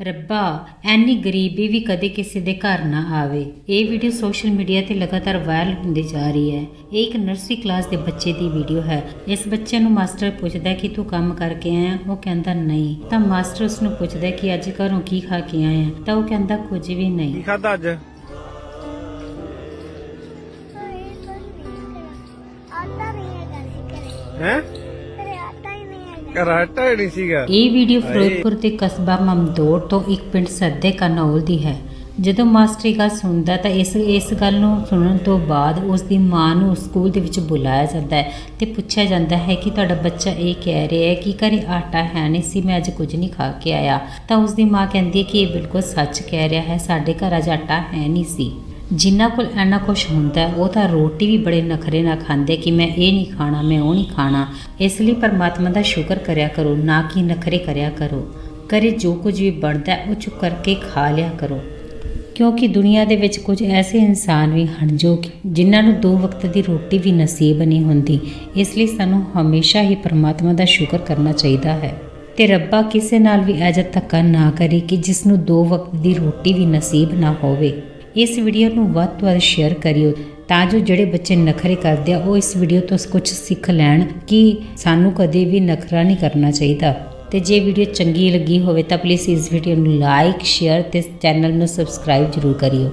ਰੱਬਾ ਐਨੀ ਗਰੀਬੀ ਵੀ ਕਦੇ ਕਿਸੇ ਦੇ ਘਰ ਨਾ ਆਵੇ। ਇਹ ਵੀਡੀਓ ਸੋਸ਼ਲ ਮੀਡੀਆ ਤੇ ਲਗਾਤਾਰ ਵਾਇਰਲ ਹੁੰਦੀ ਜਾ ਰਹੀ ਹੈ। ਇਹ ਇੱਕ ਨਰਸਰੀ ਕਲਾਸ ਦੇ ਬੱਚੇ ਦੀ ਵੀਡੀਓ ਹੈ। ਇਸ ਬੱਚੇ ਨੂੰ ਮਾਸਟਰ ਪੁੱਛਦਾ ਕਿ ਤੂੰ ਕੰਮ ਕਰਕੇ ਆਇਆ? ਉਹ ਕਹਿੰਦਾ ਨਹੀਂ। ਤਾਂ ਮਾਸਟਰ ਉਸ ਨੂੰ ਪੁੱਛਦਾ ਕਿ ਅੱਜ ਘਰੋਂ ਕੀ ਖਾ ਕੇ ਆਇਆ? ਤਾਂ ਉਹ ਕਹਿੰਦਾ ਕੁਝ ਵੀ ਨਹੀਂ। ਕੀ ਖਾਦਾ ਅੱਜ? ਹੈ? ਕਰਾਟਾ ਹੀ ਨਹੀਂ ਸੀਗਾ। ਇਹ ਵੀਡੀਓ ਫਿਰੋਜ਼ਪੁਰ ਦੇ ਕਸਬਾ ਮਮਦੋੜ ਤੋਂ ਇੱਕ ਪਿੰਡ ਸੱਦੇ ਕਨੌਲ ਦੀ ਹੈ। ਜਦੋਂ ਮਾਸਟਰ ਇਹ ਗੱਲ ਸੁਣਦਾ ਤਾਂ ਇਸ ਇਸ ਗੱਲ ਨੂੰ ਸੁਣਨ ਤੋਂ ਬਾਅਦ ਉਸ ਦੀ ਮਾਂ ਨੂੰ ਸਕੂਲ ਦੇ ਵਿੱਚ ਬੁਲਾਇਆ ਜਾਂਦਾ ਹੈ ਤੇ ਪੁੱਛਿਆ ਜਾਂਦਾ ਹੈ ਕਿ ਤੁਹਾਡਾ ਬੱਚਾ ਇਹ ਕਹਿ ਰਿਹਾ ਹੈ ਕਿ ਘਰੇ ਆਟਾ ਹੈ ਨਹੀਂ ਸੀ, ਮੈਂ ਅੱਜ ਕੁਝ ਨਹੀਂ ਖਾ ਕੇ ਆਇਆ। ਤਾਂ ਉਸ ਦੀ ਮਾਂ ਕਹਿੰਦੀ ਹੈ ਕਿ ਇਹ ਬਿਲਕੁਲ ਸੱਚ ਕਹਿ ਰਿਹਾ ਹੈ, ਸਾਡੇ ਘਰ ਅੱਜ ਆਟਾ ਹੈ ਨਹੀਂ ਸੀ। ਜਿਨ੍ਹਾਂ ਕੋਲ ਐਨਾ ਕੁਛ ਹੁੰਦਾ ਉਹ ਤਾਂ ਰੋਟੀ ਵੀ ਬੜੇ ਨਖਰੇ ਨਾਲ ਖਾਂਦੇ ਕਿ ਮੈਂ ਇਹ ਨਹੀਂ ਖਾਣਾ, ਮੈਂ ਉਹ ਨਹੀਂ ਖਾਣਾ। ਇਸ ਲਈ ਪਰਮਾਤਮਾ ਦਾ ਸ਼ੁਕਰ ਕਰਿਆ ਕਰੋ, ਨਾ ਕਿ ਨਖਰੇ ਕਰਿਆ ਕਰੋ। ਕਰੇ ਜੋ ਕੁਝ ਵੀ ਬਣਦਾ ਉਹ ਚੁੱਕ ਕਰਕੇ ਖਾ ਲਿਆ ਕਰੋ। ਕਿਉਂਕਿ ਦੁਨੀਆ ਦੇ ਵਿੱਚ ਕੁਝ ਐਸੇ ਇਨਸਾਨ ਵੀ ਹਨ ਜੋ ਕਿ ਜਿਨ੍ਹਾਂ ਨੂੰ ਦੋ ਵਕਤ ਦੀ ਰੋਟੀ ਵੀ ਨਸੀਬ ਨਹੀਂ ਹੁੰਦੀ। ਇਸ ਲਈ ਸਾਨੂੰ ਹਮੇਸ਼ਾ ਹੀ ਪਰਮਾਤਮਾ ਦਾ ਸ਼ੁਕਰ ਕਰਨਾ ਚਾਹੀਦਾ ਹੈ। ਤੇ ਰੱਬਾ ਕਿਸੇ ਨਾਲ ਵੀ ਅਜਿਹਾ ਧੱਕਾ ਨਾ ਕਰੇ ਕਿ ਜਿਸ ਨੂੰ ਦੋ ਵਕਤ ਦੀ ਰੋਟੀ ਵੀ ਨਸੀਬ ਨਾ ਹੋਵੇ। ਇਸ ਵੀਡੀਓ ਨੂੰ ਵੱਧ ਤੋਂ ਵੱਧ ਸ਼ੇਅਰ ਕਰਿਓ, ਤਾਂ ਜੋ ਜਿਹੜੇ ਬੱਚੇ ਨਖਰੇ ਕਰਦੇ ਆ, ਉਹ ਇਸ ਵੀਡੀਓ ਤੋਂ ਕੁਝ ਸਿੱਖ ਲੈਣ ਕਿ ਸਾਨੂੰ ਕਦੇ ਵੀ ਨਖਰਾ ਨਹੀਂ ਕਰਨਾ ਚਾਹੀਦਾ। ਤੇ ਜੇ ਵੀਡੀਓ ਚੰਗੀ ਲੱਗੀ ਹੋਵੇ, ਤਾਂ ਪਲੀਜ਼ ਇਸ ਵੀਡੀਓ ਨੂੰ ਲਾਈਕ ਸ਼ੇਅਰ ਤੇ ਚੈਨਲ ਨੂੰ ਸਬਸਕ੍ਰਾਈਬ ਜ਼ਰੂਰ ਕਰਿਓ।